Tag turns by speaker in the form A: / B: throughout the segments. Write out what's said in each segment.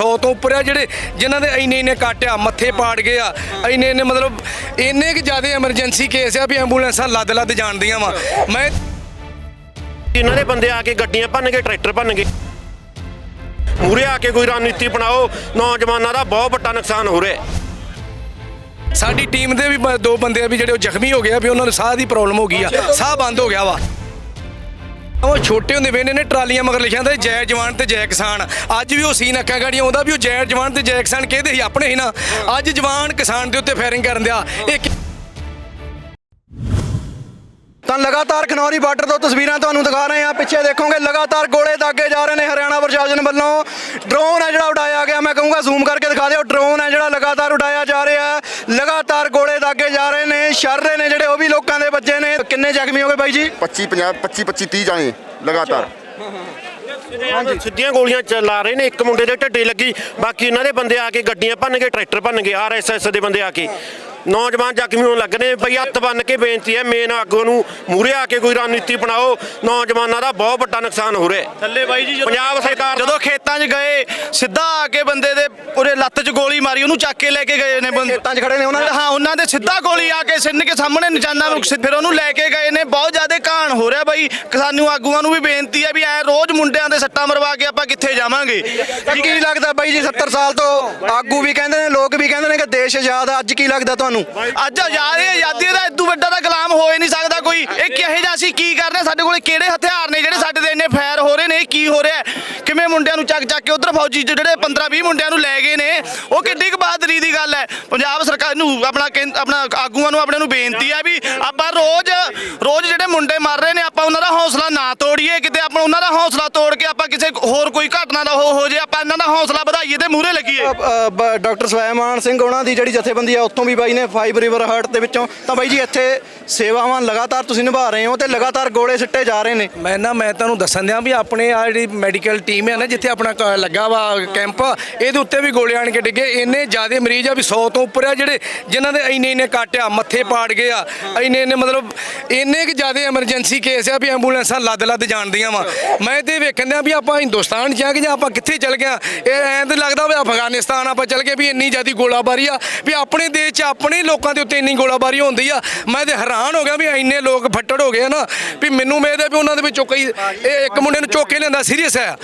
A: 100 ਤੋਂ ਉੱਪਰ ਆ ਜਿਹੜੇ ਜਿਨ੍ਹਾਂ ਦੇ ਇੰਨੇ ਇੰਨੇ ਕੱਟ ਆ ਮੱਥੇ ਪਾੜ ਗਏ ਆ ਇੰਨੇ ਇੰਨੇ ਮਤਲਬ ਇੰਨੇ ਕਿ ਜ਼ਿਆਦਾ ਐਮਰਜੈਂਸੀ ਕੇਸ ਆ ਵੀ ਐਂਬੂਲੈਂਸਾਂ ਲੱਦ ਲੱਦ ਜਾਣਦੀਆਂ ਵਾ। ਮੈਂ
B: ਇਹਨਾਂ ਦੇ ਬੰਦੇ ਆ ਕੇ ਗੱਡੀਆਂ ਭੰਨਗੇ ਟਰੈਕਟਰ ਭੰਨਗੇ ਮੂਰੇ ਆ ਕੇ ਕੋਈ ਰਣਨੀਤੀ ਬਣਾਓ ਨੌਜਵਾਨਾਂ ਦਾ ਬਹੁਤ ਵੱਡਾ ਨੁਕਸਾਨ ਹੋ ਰਿਹਾ ਹੈ।
A: ਸਾਡੀ ਟੀਮ ਦੇ ਵੀ ਦੋ ਬੰਦੇ ਆ ਵੀ ਜਿਹੜੇ ਉਹ ਜ਼ਖਮੀ ਹੋ ਗਏ ਆ ਵੀ ਉਹਨਾਂ ਨੂੰ ਸਾਹ ਦੀ ਪ੍ਰੋਬਲਮ ਹੋ ਗਈ ਆ ਸਾਹ ਬੰਦ ਹੋ ਗਿਆ ਵਾ। ਉਹ ਛੋਟੇ ਹੁੰਦੇ ਵੇਨੇ ਨੇ ਟਰਾਲੀਆਂ ਮਗਰ ਲਿਖਿਆ ਹੁੰਦਾ ਜੈ ਜਵਾਨ ਤੇ ਜੈ ਕਿਸਾਨ। ਅੱਜ ਵੀ ਉਹ ਸੀਨ ਅੱਖਾਂ ਗਾੜੀਆਂ ਆਉਂਦਾ ਵੀ ਉਹ ਜੈ ਜਵਾਨ ਤੇ ਜੈ ਕਿਸਾਨ ਕਹਿੰਦੇ ਸੀ? ਆਪਣੇ ਹੀ ਨਾ। ਅੱਜ ਜਵਾਨ ਕਿਸਾਨ ਦੇ ਉੱਤੇ ਫਾਇਰਿੰਗ ਕਰਨ ਦਿਆ। ਇਹ
C: ਤਾਂ ਲਗਾਤਾਰ ਖਨੌਰੀ ਬਾਰਡਰ ਤੋਂ ਤਸਵੀਰਾਂ ਤੁਹਾਨੂੰ ਦਿਖਾ ਰਹੇ ਹਾਂ। ਪਿੱਛੇ ਦੇਖੋਗੇ, ਲਗਾਤਾਰ ਗੋਲੇ ਦਾਗੇ ਜਾ ਰਹੇ ਨੇ ਹਰਿਆਣਾ ਪ੍ਰਸ਼ਾਸਨ ਵੱਲੋਂ। ਡਰੋਨ ਹੈ ਜਿਹੜਾ ਉਡਾਇਆ ਗਿਆ। ਮੈਂ ਕਹੂੰਗਾ ਜ਼ੂਮ ਕਰਕੇ ਦਿਖਾ ਦਿਓ। ਡਰੋਨ ਹੈ ਜਿਹੜਾ ਲਗਾਤਾਰ ਉਡਾਇਆ ਜਾ ਰਿਹਾ ਹੈ। ਲਗਾਤਾਰ ਗੋਲੇ ਦਾਗੇ ਜਾ ਰਹੇ ਨੇ ਸ਼ਰ ਰਹੇ ਨੇ ਜਿਹੜੇ ਉਹ ਵੀ ਲੋਕਾਂ ਦੇ ਬੱਚੇ ਨੇ। ਕਿੰਨੇ ਜ਼ਖਮੀ ਹੋ ਗਏ ਬਾਈ ਜੀ?
D: 25 50 25 25 30 ਜਾਣੇ ਲਗਾਤਾਰ।
B: ਸਿੱਧੀਆਂ ਗੋਲੀਆਂ ਚਲਾ ਰਹੇ ਨੇ ਇੱਕ ਮੁੰਡੇ ਦੇ ਢੱਡੇ ਲੱਗੀ ਬਾਕੀ ਇਹਨਾਂ ਦੇ ਬੰਦੇ ਆ ਕੇ ਗੱਡੀਆਂ ਭੰਨਗੇ ਟਰੈਕਟਰ ਭੰਨਗੇ ਆਰਐਸਐਸ ਦੇ ਬੰਦੇ ਆ ਕੇ। ਨੌਜਵਾਨ ਜ਼ਖਮੀ ਹੋਣ ਲੱਗ ਨੇ। ਬਈ ਹੱਥ ਬੰਨ ਕੇ ਬੇਨਤੀ ਹੈ ਮੇਨ ਆਗੂ ਨੂੰ ਮੂਰੇ ਆ ਕੇ ਕੋਈ ਰਣਨੀਤੀ ਬਣਾਓ। ਨੌਜਵਾਨਾਂ ਦਾ ਬਹੁਤ ਵੱਡਾ ਨੁਕਸਾਨ ਹੋ ਰਿਹਾ
E: ਥੱਲੇ ਬਾਈ ਜੀ
B: ਪੰਜਾਬ ਸਰਕਾਰ
E: ਜਦੋਂ ਖੇਤਾਂ 'ਚ ਗਏ ਸਿੱਧਾ ਆ ਕੇ ਬੰਦੇ ਦੇ ਪੂਰੇ ਲੱਤ 'ਚ ਗੋਲੀ ਮਾਰੀ ਉਹਨੂੰ ਚੱਕ ਕੇ ਲੈ ਕੇ ਗਏ ਨੇ ਬੰਦੇ।
C: ਖੇਤਾਂ 'ਚ ਖੜੇ ਨੇ ਉਹਨਾਂ ਦੇ।
E: ਹਾਂ ਉਹਨਾਂ ਦੇ ਸਿੱਧਾ ਗੋਲੀ ਆ ਕੇ ਸਿੰਨ ਕੇ ਸਾਹਮਣੇ ਨਿਸ਼ਾਨਾ ਫਿਰ ਉਹਨੂੰ ਲੈ ਕੇ ਗਏ ਨੇ। ਬਹੁਤ ਜ਼ਿਆਦਾ ਘਾਣ ਹੋ ਰਿਹਾ ਬਾਈ। ਕਿਸਾਨੂ ਆਗੂਆਂ ਨੂੰ ਵੀ ਬੇਨਤੀ ਹੈ ਵੀ ਐ ਰੋਜ਼ ਮੁੰਡਿਆਂ ਦੇ ਸੱਟਾਂ ਮਰਵਾ ਕੇ ਆਪਾਂ ਕਿੱਥੇ ਜਾਵਾਂਗੇ।
C: ਕੀ ਲੱਗਦਾ ਬਾਈ ਜੀ 70 ਸਾਲ ਤੋਂ ਆਗੂ ਵੀ ਕਹਿੰਦੇ ਨੇ ਲੋਕ ਵੀ ਕਹਿੰਦੇ ਨੇ ਕਿ ਦੇਸ਼ ਆਜ਼ਾਦ ਆ। ਅੱਜ ਕੀ ਲੱਗਦਾ ਤੁਹਾਨੂੰ?
E: ਅੱਜ ਆਜ਼ਾਦੀ ਆਜ਼ਾਦੀ ਦਾ ਇਦੋਂ ਵੱਡਾ ਤਾਂ ਗੁਲਾਮ ਹੋ ਹੀ ਨਹੀਂ ਸਕਦਾ ਕੋਈ। ਇਹ ਕਿਹੋ ਜਿਹਾ ਅਸੀਂ ਕੀ ਕਰ ਰਹੇ ਸਾਡੇ ਕੋਲੇ ਕਿਹੜੇ ਹਥਿਆਰ ਨੇ ਜਿਹੜੇ ਸਾਡੇ ਤੇ ਇੰਨੇ ਫਾਇਰ ਹੋ ਰਹੇ ਨੇ? ਕੀ ਹੋ ਰਿਹਾ ਕਿਵੇਂ ਮੁੰਡਿਆਂ ਨੂੰ ਚੱਕ ਚੱਕ ਕੇ ਉਧਰ ਫੌਜੀ ਜਿਹੜੇ 15 20 ਮੁੰਡਿਆਂ ਨੂੰ ਲੈ ਗਏ ਨੇ? ਉਹ ਕਿੱਡੀ ਕੁ ਬਹਾਦਰੀ ਦੀ ਗੱਲ ਹੈ। ਪੰਜਾਬ ਸਰਕਾਰ ਨੂੰ ਆਪਣਾ ਆਪਣਾ ਆਗੂਆਂ ਨੂੰ ਆਪਣੇ ਨੂੰ ਬੇਨਤੀ ਹੈ ਵੀ ਆਪਾਂ ਰੋਜ਼ ਰੋਜ਼ ਜਿਹੜੇ ਮੁੰਡੇ ਮਰ ਰਹੇ ਨੇ, ਆਪਾਂ ਉਹਨਾਂ ਦਾ ਹੌਸਲਾ ਨਾ ਤੋੜੀਏ। ਕਿਤੇ ਆਪਾਂ ਉਹਨਾਂ ਦਾ ਹੌਸਲਾ ਤੋੜ ਕੇ ਹੋਰ ਕੋਈ ਘਟਨਾ ਦਾ ਹੋ ਹੋ ਜੇ ਆਪਾਂ ਇਹਨਾਂ ਦਾ ਹੌਸਲਾ ਵਧਾਈਏ ਤੇ ਮੂਹਰੇ ਲੱਗੀਏ।
C: ਡਾਕਟਰ ਸਵੈਮਾਨ ਸਿੰਘ ਉਹਨਾਂ ਦੀ ਜਿਹੜੀ ਜਥੇਬੰਦੀ ਆ ਉੱਥੋਂ ਵੀ ਬਾਈ ਨੇ ਫਾਈਵ ਰਿਵਰ ਹਾਰਟ ਦੇ ਵਿੱਚੋਂ। ਤਾਂ ਬਾਈ ਜੀ ਇੱਥੇ ਸੇਵਾਵਾਂ ਲਗਾਤਾਰ ਤੁਸੀਂ ਨਿਭਾ ਰਹੇ ਹੋ ਤੇ ਲਗਾਤਾਰ ਗੋਲੇ ਸਿੱਟੇ ਜਾ ਰਹੇ ਨੇ।
A: ਮੈਂ ਨਾ ਮੈਂ ਤੁਹਾਨੂੰ ਦੱਸਣ ਦਿਆਂ ਵੀ ਆਪਣੇ ਆ ਜਿਹੜੀ ਮੈਡੀਕਲ ਟੀਮ ਹੈ ਨਾ ਜਿੱਥੇ ਆਪਣਾ ਕ- ਲੱਗਾ ਵਾ ਕੈਂਪ ਇਹਦੇ ਉੱਤੇ ਵੀ ਗੋਲੇ ਆਣ ਕੇ ਡਿੱਗੇ। ਇੰਨੇ ਜ਼ਿਆਦੇ ਮਰੀਜ਼ ਆ ਵੀ 100 ਤੋਂ ਉੱਪਰ ਆ ਜਿਹੜੇ ਜਿਨ੍ਹਾਂ ਦੇ ਇੰਨੇ ਇੰਨੇ ਕੱਟ ਆ ਮੱਥੇ ਪਾੜ ਗਏ ਆ ਇੰਨੇ ਇੰਨੇ ਮਤਲਬ ਇੰਨੇ ਕਿ ਜ਼ਿਆਦੇ ਐਮਰਜੈਂਸੀ ਕੇਸ ਆ ਵੀ ਐਂਬੂਲੈਂਸਾਂ ਲੱਦ ਲੱਦ ਜਾਣਦੀਆਂ ਵਾ। ਮੈਂ ਤੇ ਵੇਖਣ ਦਿਆਂ ਵੀ ਆਪਾਂ ਹਿੰਦੁਸਤਾਨ 'ਚ ਜਾ ਕੇ ਜਾਂ ਆਪਾਂ ਕਿੱਥੇ ਚੱਲ ਗਏ ਆ ਇਹ ਐਂ ਤੇ ਲੱਗਦਾ ਵੀ ਅਫਗਾਨਿਸਤਾਨ ਆਪਾਂ ਚੱਲ ਗਏ ਵੀ ਇੰਨੀ ਜ਼ਿਆਦੀ ਗੋਲਾਬਾਰੀ ਆ, ਵੀ ਆਪਣੇ ਦੇਸ਼ 'ਚ ਆਪਣੇ ਲੋਕਾਂ ਦੇ ਉੱਤੇ ਇੰਨੀ ਗੋਲਾਬਾਰੀ ਹੁੰਦੀ ਆ। ਮੈਂ ਤੇ ਹੈਰਾਨ ਹੋ ਗਿਆ ਵੀ ਇੰਨੇ ਲੋਕ ਫੱਟੜ ਹੋ ਗਏ ਆ ਨਾ ਵੀ ਮੈਨੂੰ ਉਮੀਦ ਹੈ ਵੀ ਉਹਨਾਂ ਦੇ ਵਿੱਚੋਂ ਕਈ ਇਹ ਇੱਕ ਮੁੰਡੇ ਨੂੰ ਚੁੱਕ ਕੇ ਲਿਆਂਦਾ ਸੀਰੀਅਸ ਹੈ।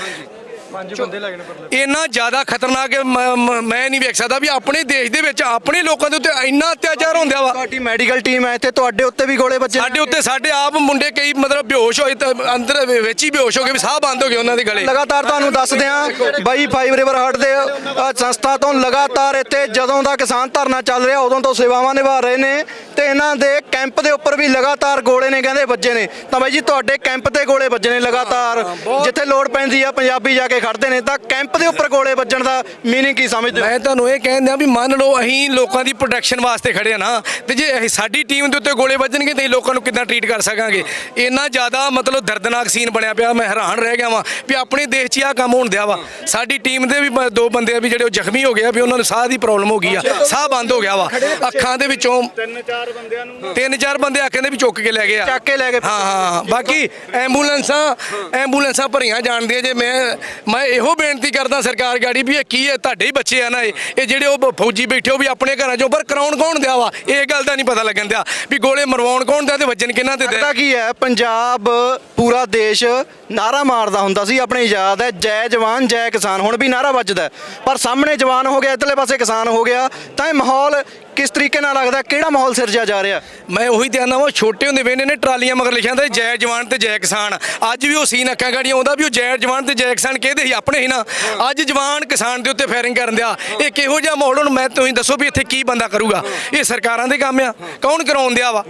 A: ਇੰਨਾ ਜ਼ਿਆਦਾ ਖਤਰਨਾਕ ਹੈ, ਮ- ਮ- ਮੈਂ ਨਹੀਂ ਵੇਖ ਸਕਦਾ ਵੀ ਆਪਣੇ ਦੇਸ਼ ਦੇ ਵਿੱਚ ਆਪਣੇ ਲੋਕਾਂ ਦੇ ਉੱਤੇ ਇੰਨਾ ਅਤਿਆਚਾਰ ਹੁੰਦਾ ਵਾ।
C: ਤੁਹਾਡੀ ਮੈਡੀਕਲ ਟੀਮ ਹੈ ਇੱਥੇ ਤੁਹਾਡੇ ਉੱਤੇ ਵੀ ਗੋਲੇ ਵੱਜੇ।
A: ਸਾਡੇ ਉੱਤੇ ਸਾਡੇ ਆਪ ਮੁੰਡੇ ਕਈ ਮਤਲਬ ਬੇਹੋਸ਼ ਹੋਏ ਤਾਂ ਅੰਦਰ ਵਿੱਚ ਹੀ ਬੇਹੋਸ਼ ਹੋ ਗਏ ਵੀ ਸਾਹ ਬੰਦ ਹੋ ਗਏ ਉਹਨਾਂ ਦੇ ਗਲੇ।
C: ਲਗਾਤਾਰ ਤੁਹਾਨੂੰ ਦੱਸਦੇ ਹਾਂ ਬਾਈ ਫਾਈਵ ਰਿਵਰ ਹਾਰਟ ਦੇ ਅ, ਸੰਸਥਾ ਤੋਂ ਲਗਾਤਾਰ ਇੱਥੇ ਜਦੋਂ ਦਾ ਕਿਸਾਨ ਧਰਨਾ ਚੱਲ ਰਿਹਾ ਉਦੋਂ ਤੋਂ ਸੇਵਾਵਾਂ ਨਿਭਾ ਰਹੇ ਨੇ ਤੇ ਇਹਨਾਂ ਦੇ ਕੈਂਪ ਦੇ ਉੱਪਰ ਵੀ ਲਗਾਤਾਰ ਗੋਲੇ ਨੇ ਕਹਿੰਦੇ ਵੱਜੇ ਨੇ। ਤਾਂ ਬਾਈ ਜੀ ਤੁਹਾਡੇ ਕੈਂਪ ਤੇ ਗੋਲੇ ਵੱਜੇ ਨੇ ਲਗਾਤਾਰ ਜਿੱਥੇ ਲੋੜ ਪੈਂਦੀ ਆ ਪੰਜਾਬੀ ਜਾ ਕੇ ਖੜਦੇ ਨੇ ਤਾਂ ਕੈਂਪ ਦੇ ਉੱਪਰ ਗੋਲੇ ਵੱਜਣ ਦਾ ਮੀਨਿੰਗ ਕੀ ਸਮਝਦੇ ਹੋ?
A: ਮੈਂ ਤੁਹਾਨੂੰ ਇਹ ਕਹਿੰਦਾ ਵੀ ਮੰਨ ਲਓ ਅਸੀਂ ਲੋਕਾਂ ਦੀ ਪ੍ਰੋਟੈਕਸ਼ਨ ਵਾਸਤੇ ਖੜੇ ਆ ਨਾ ਤੇ ਜੇ ਅਸੀਂ ਸਾਡੀ ਟੀਮ ਦੇ ਉੱਤੇ ਗੋਲੇ ਵੱਜਣਗੇ ਤੇ ਅਸੀਂ ਲੋਕਾਂ ਨੂੰ ਕਿੱਦਾਂ ਟਰੀਟ ਕਰ ਸਕਾਂਗੇ? ਇੰਨਾ ਜ਼ਿਆਦਾ ਮਤਲਬ ਦਰਦਨਾਕ ਸੀਨ ਬਣਿਆ ਪਿਆ ਮੈਂ ਹੈਰਾਨ ਰਹਿ ਗਿਆ ਵਾਂ ਵੀ ਆਪਣੇ ਦੇਸ਼ 'ਚ ਆਹ ਕੰਮ ਹੋਣ ਦਿਆ ਵਾ। ਸਾਡੀ ਟੀਮ ਦੇ ਵੀ ਬ- ਦੋ ਬੰਦੇ ਆ ਵੀ ਜਿਹੜੇ ਉਹ ਜ਼ਖਮੀ ਹੋ ਗਏ ਆ ਵੀ ਉਹਨਾਂ ਨੂੰ ਸਾਹ ਦੀ ਪ੍ਰੋਬਲਮ ਹੋ ਗਈ ਆ ਸਾਹ ਬੰਦ ਹੋ ਗਿਆ ਵਾ। ਅੱਖਾਂ ਦੇ ਵਿੱਚੋਂ ਤਿੰਨ ਚਾਰ ਬੰਦਿਆਂ ਨੂੰ ਤਿੰਨ ਚਾਰ ਬੰਦੇ ਆਖੇ ਦੇ ਵੀ ਚੁੱਕ ਕੇ ਲੈ ਗਏ ਆ।
C: ਚੱਕ ਕੇ ਲੈ ਗਏ।
A: ਹਾਂ ਹਾਂ। ਬਾਕੀ ਐਂਬੂਲੈਂਸਾਂ ਐਂਬੂਲੈਂਸਾਂ ਭਰੀਆਂ ਜਾਣਦੀਆਂ ਜੇ ਮੈਂ ਮੈਂ ਇਹੋ ਬੇਨਤੀ ਕਰਦਾ ਸਰਕਾਰ ਗਾੜੀ ਵੀ ਇਹ ਕੀ ਹੈ, ਤੁਹਾਡੇ ਹੀ ਬੱਚੇ ਆ ਨਾ ਇਹ। ਇਹ ਜਿਹੜੇ ਉਹ ਫੌਜੀ ਬੈਠੇ ਉਹ ਵੀ ਆਪਣੇ ਘਰਾਂ ਚੋਂ ਪਰ ਕਰਾਉਣ ਕੌਣ ਦਿਆ ਵਾ? ਇਹ ਗੱਲ ਦਾ ਨਹੀਂ ਪਤਾ ਲੱਗਣ ਦਿਆ ਵੀ ਗੋਲੇ ਮਰਵਾਉਣ ਕੌਣ ਦਿਆ ਤੇ ਵੱਜਣ ਕਿਹਨਾਂ ਤੇ ਦਿਆ।
C: ਕੀ ਹੈ, ਪੰਜਾਬ ਪੂਰਾ ਦੇਸ਼ ਨਾਰਾ ਮਾਰਦਾ ਹੁੰਦਾ ਸੀ, ਆਪਣੇ ਯਾਦ ਹੈ, ਜੈ ਜਵਾਨ, ਜੈ ਕਿਸਾਨ। ਹੁਣ ਵੀ ਨਾਰਾ ਵੱਜਦਾ ਪਰ ਸਾਹਮਣੇ ਜਵਾਨ ਹੋ ਗਿਆ, ਇਧਰਲੇ ਪਾਸੇ ਕਿਸਾਨ ਹੋ ਗਿਆ, ਤਾਂ ਇਹ ਮਾਹੌਲ ਕਿਸ ਤਰੀਕੇ ਨਾਲ ਲੱਗਦਾ, ਕਿਹੜਾ ਮਾਹੌਲ ਸਿਰਜਿਆ ਜਾ ਰਿਹਾ?
A: ਮੈਂ ਉਹੀ ਤੇ ਆਨਾ ਵਾ, ਛੋਟੇ ਹੁੰਦੇ ਵੇਨੇ ਨੇ ਟਰਾਲੀਆਂ ਮਗਰ ਲਿਖਿਆ ਹੁੰਦਾ ਜੈ ਜਵਾਨ ਤੇ ਜੈ ਕਿਸਾਨ। ਅੱਜ ਵੀ ਉਹ ਸੀਨ ਅੱਖਾਂ ਗਾੜੀਆਂ ਆਉਂਦਾ ਵੀ ਉਹ ਜੈ ਜਵਾਨ ਤੇ ਜੈ ਕਿਸਾਨ ਕਹਿੰਦੇ ਸੀ? ਆਪਣੇ ਹੀ ਨਾ। ਅੱਜ ਜਵਾਨ ਕਿਸਾਨ ਦੇ ਉੱਤੇ ਫਾਇਰਿੰਗ ਕਰਨ ਦਿਆ। ਇਹ ਕਿਹੋ ਜਿਹਾ ਮਾਹੌਲ ਹੁਣ ਮੈਂ ਤੁਸੀਂ ਦੱਸੋ ਵੀ ਇੱਥੇ ਕੀ ਬੰਦਾ ਕਰੂਗਾ? ਇਹ ਸਰਕਾਰਾਂ ਦੇ ਕੰਮ ਆ। ਕੌਣ ਕਰਾਉਣ ਦਿਆ ਵਾ?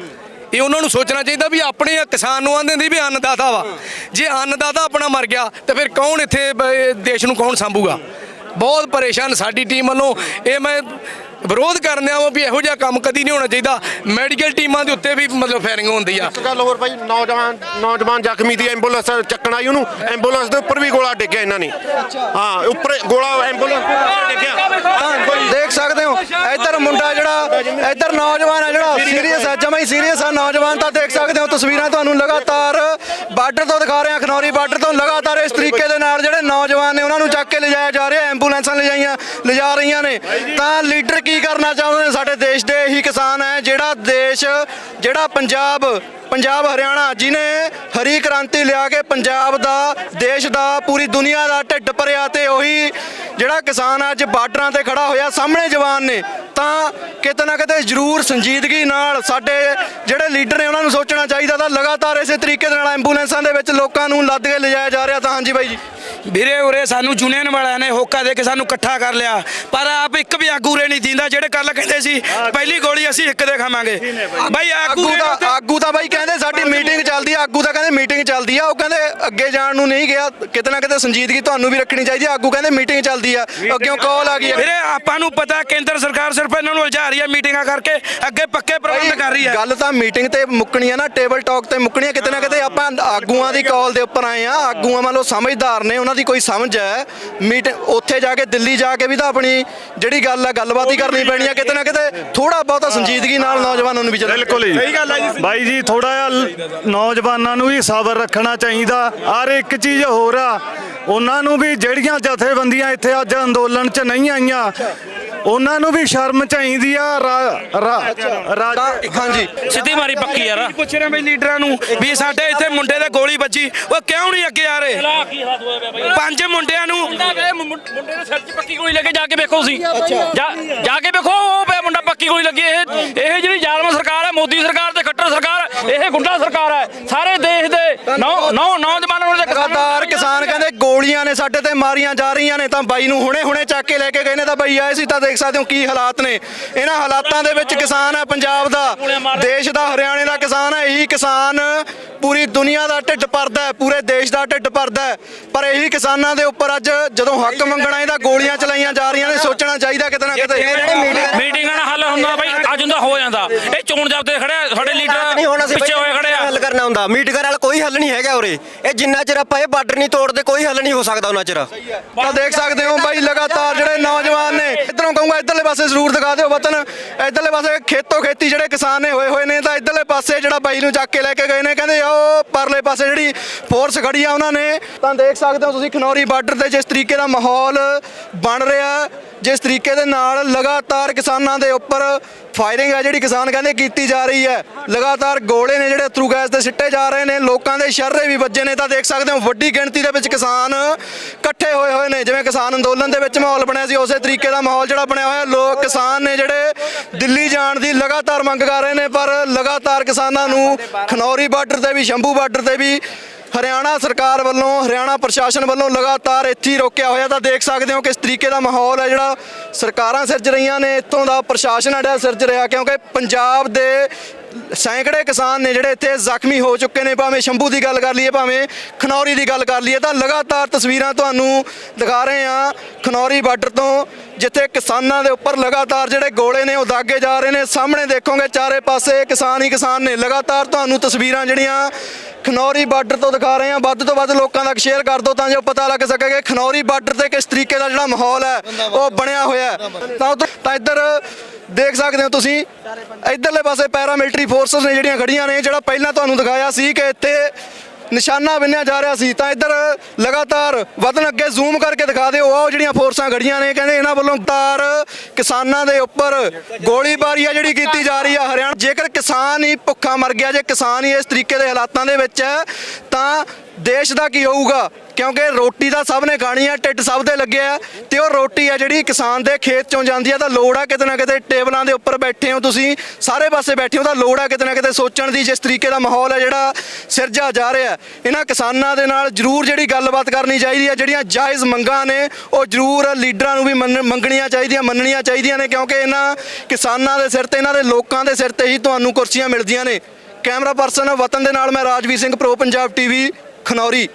A: ਇਹ ਉਹਨਾਂ ਨੂੰ ਸੋਚਣਾ ਚਾਹੀਦਾ ਵੀ ਆਪਣੇ ਕਿਸਾਨ ਨੂੰ ਆਂਦੇ ਨੇ ਵੀ ਅੰਨਦਾਤਾ ਵਾ। ਜੇ ਅੰਨਦਾਤਾ ਆਪਣਾ ਮਰ ਗਿਆ, ਤਾਂ ਫਿਰ ਕੌਣ ਇੱਥੇ ਦੇਸ਼ ਨੂੰ ਕੌਣ ਸੰਭੂਗਾ? ਬਹੁਤ ਪਰੇਸ਼ਾਨ ਸਾਡੀ ਟੀਮ ਵੱਲੋਂ। ਇਹ ਮੈਂ ਵਿਰੋਧ ਕਰਨ ਆ ਵੀ ਇਹੋ ਜਿਹਾ ਕੰਮ ਕਦੀ ਨਹੀਂ ਹੋਣਾ ਚਾਹੀਦਾ। ਮੈਡੀਕਲ ਟੀਮਾਂ ਦੇ ਉੱਤੇ ਵੀ ਮਤਲਬ ਫਾਇਰਿੰਗ ਹੁੰਦੀ ਆ।
B: ਇੱਕ ਗੱਲ ਹੋਰ ਭਾਈ ਨੌਜਵਾਨ ਨੌਜਵਾਨ ਜ਼ਖਮੀ ਦੀ ਐਂਬੂਲੈਂਸ ਚੱਕਣ ਆਈ ਉਹਨੂੰ ਐਂਬੂਲੈਂਸ ਦੇ ਉੱਪਰ ਵੀ ਗੋਲਾ ਡਿੱਗਿਆ ਇਹਨਾਂ ਨੇ। ਹਾਂ ਉੱਪਰ ਗੋਲਾ ਐਂਬੂਲੈਂਸ ਦੇ ਉੱਪਰ ਡਿੱਗਿਆ।
C: ਦੇਖ ਸਕਦੇ ਹੋ ਇੱਧਰ ਮੁੰਡਾ ਜਿਹੜਾ ਇੱਧਰ ਨੌਜਵਾਨ ਹੈ ਜਿਹੜਾ ਸੀਰੀਅਸ ਹੈ ਜਮਾ ਹੀ ਸੀਰੀਅਸ ਹੈ ਨੌਜਵਾਨ ਤਾਂ ਦੇਖ ਸਕਦੇ ਹੋ ਤਸਵੀਰਾਂ ਤੁਹਾਨੂੰ ਲਗਾਤਾਰ ਬਾਰਡਰ ਤੋਂ ਦਿਖਾ ਰਹੇ ਹਾਂ ਖਨੌਰੀ ਬਾਰਡਰ ਤੋਂ ਲਗਾਤਾਰ ਇਸ ਤਰੀਕੇ ਦੇ ਨਾਲ ਜਿਹੜੇ ਨੌਜਵਾਨ ਨੇ ਉਹਨਾਂ ਨੂੰ ਚੱਕ ਕੇ ਲਿਜਾਇਆ ਜਾ ਰਿਹਾ ਐਂਬੂਲੈਂਸਾਂ ਲਿਜਾਈਆਂ ਲਿਜਾ ਰਹੀਆਂ ਨੇ। ਤਾਂ ਲੀਡਰ ਕੀ ਕੀ ਕਰਨਾ ਚਾਹੁੰਦੇ ਨੇ? ਸਾਡੇ ਦੇਸ਼ ਦੇ ਇਹੀ ਕਿਸਾਨ ਹੈ, ਜਿਹੜਾ ਦੇਸ਼, ਜਿਹੜਾ ਪੰਜਾਬ ਪੰਜਾਬ ਹਰਿਆਣਾ ਜਿਨੇ ਹਰੀ ਕ੍ਰਾਂਤੀ ਲਿਆ ਕੇ ਪੰਜਾਬ ਦਾ, ਦੇਸ਼ ਦਾ, ਪੂਰੀ ਦੁਨੀਆ ਦਾ ਢਿੱਡ ਭਰਿਆ ਤੇ ਉਹੀ ਜਿਹੜਾ ਕਿਸਾਨ ਅੱਜ ਬਾਰਡਰਾਂ ਤੇ ਖੜਾ ਹੋਇਆ, ਸਾਹਮਣੇ ਜਵਾਨ ਨੇ, ਤਾਂ ਕਿਤੇ ਨਾ ਕਿਤੇ ਜ਼ਰੂਰ ਸੰਜੀਦਗੀ ਨਾਲ ਸਾਡੇ ਜਿਹੜੇ ਲੀਡਰ ਨੇ, ਉਹਨਾਂ ਨੂੰ ਸੋਚਣਾ ਚਾਹੀਦਾ ਤਾਂ ਲਗਾਤਾਰ ਇਸੇ ਤਰੀਕੇ ਦੇ ਨਾਲ ਐਂਬੂਲੈਂਸਾਂ ਦੇ ਵਿੱਚ ਲੋਕਾਂ ਨੂੰ ਲੱਦ ਕੇ ਲਿਜਾਇਆ ਜਾ ਰਿਹਾ ਤਾਂ। ਹਾਂਜੀ ਬਾਈ ਜੀ।
F: ਵੀਰੇ ਉਰੇ ਸਾਨੂੰ ਯੂਨੀਅਨ ਵਾਲਿਆਂ ਨੇ ਹੋਕਾ ਦੇ ਕੇ ਸਾਨੂੰ ਇਕੱਠਾ ਕਰ ਲਿਆ। ਪਰ ਆਪ ਇੱਕ ਵੀ ਆਗੂ ਰੇ ਨਹੀਂ ਦਿੰਦਾ ਜਿਹੜੇ ਕੱਲ ਕਹਿੰਦੇ ਸੀ ਪਹਿਲੀ ਗੋਲੀ ਅਸੀਂ ਇੱਕ ਦੇ ਖਾਵਾਂਗੇ। ਬਾਈ ਆਗੂ
C: ਦਾ ਆਗੂ ਤਾਂ ਬਾਈ ਕਹਿੰਦੇ ਸਾਡੀ ਮੀਟਿੰਗ ਚੱਲਦੀ ਆ ਆਗੂ ਤਾਂ ਕਹਿੰਦੇ ਮੀਟਿੰਗ ਚੱਲਦੀ ਆ ਉਹ ਕਹਿੰਦੇ ਅੱਗੇ ਜਾਣ ਨੂੰ ਨਹੀਂ ਗਿਆ ਕਿਤੇ ਨਾ ਕਿਤੇ ਸੰਜੀਦਗੀ ਤੁਹਾਨੂੰ ਵੀ ਰੱਖਣੀ ਚਾਹੀਦੀ ਆ ਆਗੂ ਕਹਿੰਦੇ ਮੀਟਿੰਗ ਚੱਲਦੀ ਆ ਅੱਗਿਓਂ ਕਾਲ ਆ ਗਈ ਆ।
F: ਵੀਰੇ ਆਪਾਂ ਨੂੰ ਪਤਾ ਕੇਂਦਰ ਸਰਕਾਰ ਸਿਰਫ ਇਹਨਾਂ ਨੂੰ ਉਲਝਾ ਰਹੀ ਹੈ ਮੀਟਿੰਗਾਂ ਕਰਕੇ ਅੱਗੇ ਪੱਕੇ ਪ੍ਰਬੰਧ ਕਰ ਰਹੀ ਹੈ।
C: ਗੱਲ ਤਾਂ ਮੀਟਿੰਗ ਤੇ ਮੁੱਕਣੀ ਆ ਨਾ ਟੇਬਲ ਟਾਕ ਤੇ ਮੁੱਕਣੀ ਆ ਕਿਤੇ ਨਾ ਕਿਤੇ ਆਪਾਂ ਆਗੂਆਂ ਦੀ ਕਾਲ ਦੇ ਉੱਪਰ ਆਏ ਆ। ਆਗੂਆਂ ਮੰਨ ਲਓ ਸਮਝਦਾਰ ਨੇ ਉਹਨਾਂ ਦੀ ਕੋਈ ਸਮਝ ਹੈ। ਮੀਟ ਉੱਥੇ ਜਾ ਕੇ ਦਿੱਲੀ ਜਾ ਕੇ ਵੀ ਤਾਂ ਆਪਣੀ ਜਿਹੜੀ ਗੱਲ ਆ ਗੱਲਬਾਤ ਹੀ ਕਰਨੀ ਪੈਣੀ ਆ ਕਿਤੇ ਨਾ ਕਿਤੇ ਥੋੜਾ ਬਹੁਤਾ ਸੰਜੀਦਗੀ ਨਾਲ ਨੌਜਵਾਨਾਂ ਨੂੰ ਵੀ
G: ਬਿਲਕੁਲ ਹੀ ਬਾਈ ਜੀ ਥੋੜਾ ਜਿਹਾ ਨੌਜਵਾਨਾਂ ਨੂੰ ਵੀ ਸਬਰ ਰੱਖਣਾ ਚਾਹੀਦਾ। ਔਰ ਇੱਕ ਚੀਜ਼ ਹੋਰ ਆ। ਉਹਨਾਂ ਨੂੰ ਵੀ ਜਿਹੜੀਆਂ ਜਥੇਬੰਦੀਆਂ ਇੱਥੇ ਅੱਜ ਅੰਦੋਲਨ 'ਚ ਨਹੀਂ ਆਈਆਂ ਉਹਨਾਂ ਨੂੰ ਵੀ ਸ਼ਰਮ ਚਾਹੀਦੀ ਆ। ਰਾ- ਰਾ- ਰਾਜ
C: ਹਾਂਜੀ।
F: ਸਿੱਧੀ ਮਾਰੀ ਪੱਕੀ ਯਾਰ। ਪੁੱਛ ਰਹੇ ਬਈ ਲੀਡਰਾਂ ਨੂੰ ਵੀ ਸਾਡੇ ਇੱਥੇ ਮੁੰਡੇ ਦੇ ਗੋਲੀ ਵੱਜੀ। ਉਹ ਕਿਉਂ ਨਹੀਂ ਅੱਗੇ ਆ ਰਹੇ? ਪੰਜ ਮੁੰਡਿਆਂ ਨੂੰ
H: ਮੁੰਡੇ ਦੇ ਸਿਰ 'ਚ ਪੱਕੀ ਗੋਲੀ ਲੱਗੇ ਜਾ ਕੇ ਵੇਖੋ ਸੀ ਜਾ ਜਾ ਕੇ ਵੇਖੋ ਉਹ ਪਿਆ ਮੁੰਡਾ ਪੱਕੀ ਗੋਲੀ ਲੱਗੀ। ਇਹ ਇਹ ਜਿਹੜੀ ਜ਼ਾਲਮ ਸਰਕਾਰ ਹੈ ਮੋਦੀ ਸਰਕਾਰ ਤੇ ਖੱਟਰ ਸਰਕਾਰ ਇਹ ਗੁੰਡਾ ਸਰਕਾਰ ਹੈ। ਸਾਰੇ ਦੇਸ਼ ਦੇ ਨੌ ਨੌ ਨੌਜਵਾਨਾਂ ਨੂੰ
C: ਲਗਾਤਾਰ ਕਿਸਾਨ ਕਹਿੰਦੇ ਗੋਲੀਆਂ ਨੇ ਸਾਡੇ ਤੇ ਮਾਰੀਆਂ ਜਾ ਰਹੀਆਂ ਨੇ ਤਾਂ ਬਾਈ ਨੂੰ ਹੁਣੇ ਹੁਣੇ ਚੱਕ ਕੇ ਲੈ ਕੇ ਗਏ ਨੇ ਤਾਂ ਬਾਈ ਆਏ ਸੀ ਤਾਂ ਦੇਖ ਸਕਦੇ ਹੋ ਕੀ ਹਾਲਾਤ ਨੇ। ਇਹਨਾਂ ਹਾਲਾਤਾਂ ਦੇ ਵਿੱਚ ਕਿਸਾਨ ਹੈ ਪੰਜਾਬ ਦਾ ਦੇਸ਼ ਦਾ ਹਰਿਆਣੇ ਦਾ ਕਿਸਾਨ ਹੈ ਇਹੀ ਕਿਸਾਨ ਪੂਰੀ ਦੁਨੀਆ ਦਾ ਢਿੱਡ ਭਰਦਾ ਹੈ ਪੂਰੇ ਦੇਸ਼ ਦਾ ਢਿੱਡ ਭਰਦਾ ਹੈ। ਪਰ ਇਹੀ ਕਿਸਾਨਾਂ ਦੇ ਉੱਪਰ ਅੱਜ ਜਦੋਂ ਹੱਕ ਮੰਗਣਾ ਇਹਦਾ ਗੋਲੀਆਂ ਚਲਾਈਆਂ ਜਾ ਰਹੀਆਂ ਨੇ ਸੋਚਣਾ ਚਾਹੀਦਾ ਕਿਤੇ ਨਾ ਕਿਤੇ।
H: ਮੀਟਿੰਗਾਂ ਨਾਲ ਹੱਲ ਹੁੰਦਾ ਬਾਈ ਅੱਜ ਹੁੰਦਾ ਹੋ ਜਾਂਦਾ। ਇਹ ਚੋਣ ਜਾਬਤੇ ਖੜਿਆ ਸਾਡੇ ਲੀਡਰ ਪਿੱਛੇ ਹੋਏ ਖੜੇ ਆ
I: ਹੱਲ ਕਰਨਾ ਹੁੰਦਾ। ਮੀਟਿੰਗ ਨਾਲ ਕੋਈ ਹੱਲ ਨਹੀਂ ਹੈਗਾ ਉਰੇ। ਇਹ ਜਿੰਨਾ ਚਿਰ ਆਪਾਂ ਇਹ ਬਾਰਡਰ ਨਹੀਂ ਤੋੜਦੇ ਕੋਈ ਹੱਲ ਨਹੀਂ ਹੋ ਸਕਦਾ ਉਹਨਾਂ ਚਿਰ।
C: ਤਾਂ ਦੇਖ ਸਕਦੇ ਹੋ ਬਾਈ ਲਗਾਤਾਰ ਜਿਹੜੇ ਨੌਜਵਾਨ ਨੇ ਇਧਰੋਂ ਕਹੂੰਗਾ ਇਧਰਲੇ ਪਾਸੇ ਜ਼ਰੂਰ ਦਿਖਾ ਦਿਓ ਵਤਨ। ਇਧਰਲੇ ਪਾਸੇ ਖੇਤੋਂ ਖੇਤੀ ਜਿਹੜੇ ਕਿਸਾਨ ਨੇ ਹੋਏ ਹੋਏ ਨੇ ਤਾਂ ਇਧਰਲੇ ਪਾਸੇ ਜਿਹੜਾ ਬਾਈ ਨੂੰ ਚੱਕ ਕੇ ਲੈ ਕੇ ਗਏ ਨੇ ਕਹਿੰਦੇ ਉਹ ਪਰਲੇ ਪਾਸੇ ਜਿਹੜੀ ਫੋਰਸ ਖੜੀ ਆ ਉਹਨਾਂ ਨੇ। ਤਾਂ ਦੇਖ ਸਕਦੇ ਹੋ ਤੁਸੀਂ ਖਨੌਰੀ ਬਾਰਡਰ ਤੇ ਜਿਸ ਤਰੀਕੇ ਦਾ ਮਾਹੌਲ ਬਣ ਰਿਹਾ ਜਿਸ ਤਰੀਕੇ ਦੇ ਨਾਲ ਲਗਾਤਾਰ ਕਿਸਾਨਾਂ ਦੇ ਉੱਪਰ ਫਾਇਰਿੰਗ ਹੈ ਜਿਹੜੀ ਕਿਸਾਨ ਕਹਿੰਦੇ ਕੀਤੀ ਜਾ ਰਹੀ ਹੈ। ਲਗਾਤਾਰ ਗੋਲੇ ਨੇ ਜਿਹੜੇ ਅਥਰੂ ਗੈਸ ਦੇ ਸਿੱਟੇ ਜਾ ਰਹੇ ਨੇ, ਲੋਕਾਂ ਦੇ ਸ਼ਰਰੇ ਵੀ ਵੱਜੇ ਨੇ। ਤਾਂ ਦੇਖ ਸਕਦੇ ਹੋ, ਵੱਡੀ ਗਿਣਤੀ ਦੇ ਵਿੱਚ ਕਿਸਾਨ ਇਕੱਠੇ ਹੋਏ ਹੋਏ ਨੇ। ਜਿਵੇਂ ਕਿਸਾਨ ਅੰਦੋਲਨ ਦੇ ਵਿੱਚ ਮਾਹੌਲ ਬਣਿਆ ਸੀ, ਉਸੇ ਤਰੀਕੇ ਦਾ ਮਾਹੌਲ ਜਿਹੜਾ ਬਣਿਆ ਹੋਇਆ। ਲੋਕ ਕਿਸਾਨ ਨੇ ਜਿਹੜੇ ਦਿੱਲੀ ਜਾਣ ਦੀ ਲਗਾਤਾਰ ਮੰਗ ਕਰ ਰਹੇ ਨੇ, ਪਰ ਲਗਾਤਾਰ ਕਿਸਾਨਾਂ ਨੂੰ ਖਨੌਰੀ ਬਾਰਡਰ ਤੇ ਵੀ, ਸ਼ੰਭੂ ਬਾਰਡਰ ਤੇ ਵੀ ਹਰਿਆਣਾ ਸਰਕਾਰ ਵੱਲੋਂ, ਹਰਿਆਣਾ ਪ੍ਰਸ਼ਾਸਨ ਵੱਲੋਂ ਲਗਾਤਾਰ ਇੱਥੇ ਹੀ ਰੋਕਿਆ ਹੋਇਆ ਤਾਂ ਦੇਖ ਸਕਦੇ ਹੋ ਕਿਸ ਤਰੀਕੇ ਦਾ ਮਾਹੌਲ ਹੈ ਜਿਹੜਾ ਸਰਕਾਰਾਂ ਸਿਰਜ ਰਹੀਆਂ ਨੇ, ਇੱਥੋਂ ਦਾ ਪ੍ਰਸ਼ਾਸਨ ਹੈ ਜਿਹੜਾ ਸਿਰਜ ਰਿਹਾ ਕਿਉਂਕਿ ਪੰਜਾਬ ਦੇ ਸੈਂਕੜੇ ਕਿਸਾਨ ਨੇ ਜਿਹੜੇ ਇੱਥੇ ਜ਼ਖਮੀ ਹੋ ਚੁੱਕੇ ਨੇ, ਭਾਵੇਂ ਸ਼ੰਭੂ ਦੀ ਗੱਲ ਕਰ ਲਈਏ, ਭਾਵੇਂ ਖਨੌਰੀ ਦੀ ਗੱਲ ਕਰ ਲਈਏ, ਤਾਂ ਲਗਾਤਾਰ ਤਸਵੀਰਾਂ ਤੁਹਾਨੂੰ ਦਿਖਾ ਰਹੇ ਹਾਂ ਖਨੌਰੀ ਬਾਰਡਰ ਤੋਂ, ਜਿੱਥੇ ਕਿਸਾਨਾਂ ਦੇ ਉੱਪਰ ਲਗਾਤਾਰ ਜਿਹੜੇ ਗੋਲੇ ਨੇ ਉਹ ਦਾਗੇ ਜਾ ਰਹੇ ਨੇ, ਸਾਹਮਣੇ ਦੇਖੋਗੇ ਚਾਰੇ ਪਾਸੇ ਕਿਸਾਨ ਹੀ ਕਿਸਾਨ ਨੇ, ਲਗਾਤਾਰ ਤੁਹਾਨੂੰ ਤਸਵੀਰਾਂ ਜਿਹੜੀਆਂ ਖਨੌਰੀ ਬਾਰਡਰ ਤੋਂ ਦਿਖਾ ਰਹੇ ਹਾਂ। ਵੱਧ ਤੋਂ ਵੱਧ ਲੋਕਾਂ ਤੱਕ ਸ਼ੇਅਰ ਕਰ ਦਿਓ ਤਾਂ ਜੋ ਪਤਾ ਲੱਗ ਸਕੇ ਕਿ ਖਨੌਰੀ ਬਾਰਡਰ ਤੇ ਕਿਸ ਤਰੀਕੇ ਦਾ ਜਿਹੜਾ ਮਾਹੌਲ ਹੈ, ਉਹ ਬਣਿਆ ਹੋਇਆ ਹੈ। ਤਾਂ ਉੱਧਰ- ਤਾਂ ਇੱਧਰ ਦੇਖ ਸਕਦੇ ਹੋ ਤੁਸੀਂ, ਇੱਧਰਲੇ ਪਾਸੇ ਪੈਰਾ ਮਿਲਟਰੀ ਫੋਰਸਸ ਨੇ ਜਿਹੜੀਆਂ ਖੜੀਆਂ ਨੇ, ਜਿਹੜਾ ਪਹਿਲਾਂ ਤੁਹਾਨੂੰ ਦਿਖਾਇਆ ਸੀ ਕਿ ਇੱਥੇ ਨਿਸ਼ਾਨਾ ਬਿੰਨਿਆ ਜਾ ਰਿਹਾ ਸੀ, ਤਾਂ ਇੱਧਰ ਲਗਾਤਾਰ ਵਧਣ ਅੱਗੇ ਜ਼ੂਮ ਕਰਕੇ ਦਿਖਾ ਦਿਓ। ਆਹ ਜਿਹੜੀਆਂ ਫੋਰਸਾਂ ਖੜੀਆਂ ਨੇ, ਕਹਿੰਦੇ ਇਹਨਾਂ ਵੱਲੋਂ ਤਾਰ ਕਿਸਾਨਾਂ ਦੇ ਉੱਪਰ ਗੋਲੀਬਾਰੀ ਆ ਜਿਹੜੀ ਕੀਤੀ ਜਾ ਰਹੀ ਆ ਹਰਿਆਣਾ। ਜੇਕਰ ਕਿਸਾਨ ਹੀ ਭੁੱਖਾ ਮਰ ਗਿਆ, ਜੇ ਕਿਸਾਨ ਹੀ ਇਸ ਤਰੀਕੇ ਦੇ ਹਾਲਾਤਾਂ ਦੇ ਵਿੱਚ ਹੈ, ਤਾਂ ਦੇਸ਼ ਦਾ ਕੀ ਹੋਊਗਾ? ਕਿਉਂਕਿ ਰੋਟੀ ਤਾਂ ਸਭ ਨੇ ਖਾਣੀ ਆ, ਢਿੱਡ ਸਭ ਦੇ ਲੱਗਿਆ ਆ, ਤੇ ਉਹ ਰੋਟੀ ਆ ਜਿਹੜੀ ਕਿਸਾਨ ਦੇ ਖੇਤ ਚੋਂ ਜਾਂਦੀ ਆ, ਤਾਂ ਲੋੜ ਆ ਕਿਤੇ ਨਾ ਕਿਤੇ ਟੇਬਲਾਂ ਦੇ ਉੱਪਰ ਬੈਠੇ ਹੋ ਤੁਸੀਂ, ਸਾਰੇ ਪਾਸੇ ਬੈਠੇ ਹੋ, ਤਾਂ ਲੋੜ ਆ ਕਿਤੇ ਨਾ ਕਿਤੇ ਸੋਚਣ ਦੀ ਜਿਸ ਤਰੀਕੇ ਦਾ ਮਾਹੌਲ ਹੈ ਜਿਹੜਾ ਸਿਰਜਾ ਜਾ ਰਿਹਾ। ਇਹਨਾਂ ਕਿਸਾਨਾਂ ਦੇ ਨਾਲ ਜ਼ਰੂਰ ਜਿਹੜੀ ਗੱਲਬਾਤ ਕਰਨੀ ਚਾਹੀਦੀ ਹੈ ਜਿਹੜੀਆਂ ਜਾਇਜ਼ ਮੰਗਾਂ ਨੇ, ਉਹ ਜ਼ਰੂਰ ਲੀਡਰਾਂ ਨੂੰ ਵੀ ਮੰਨ- ਮੰਗਣੀਆਂ ਚਾਹੀਦੀਆਂ, ਮੰਨਣੀਆਂ ਚਾਹੀਦੀਆਂ ਨੇ, ਕਿਉਂਕਿ ਇਹਨਾਂ ਕਿਸਾਨਾਂ ਦੇ ਸਿਰ ਤੇ, ਇਹਨਾਂ ਦੇ ਲੋਕਾਂ ਦੇ ਸਿਰ ਤੇ ਹੀ ਤੁਹਾਨੂੰ ਕੁਰਸੀਆਂ ਮਿਲਦੀਆਂ ਨੇ। ਕੈਮਰਾ ਪਰਸਨ ਵਤਨ ਦੇ ਨਾਲ ਮੈਂ ਰਾਜਵੀਰ ਸਿੰਘ, ਪ੍ਰੋ ਪੰਜਾਬ ਟੀਵੀ ਖਨੌਰੀ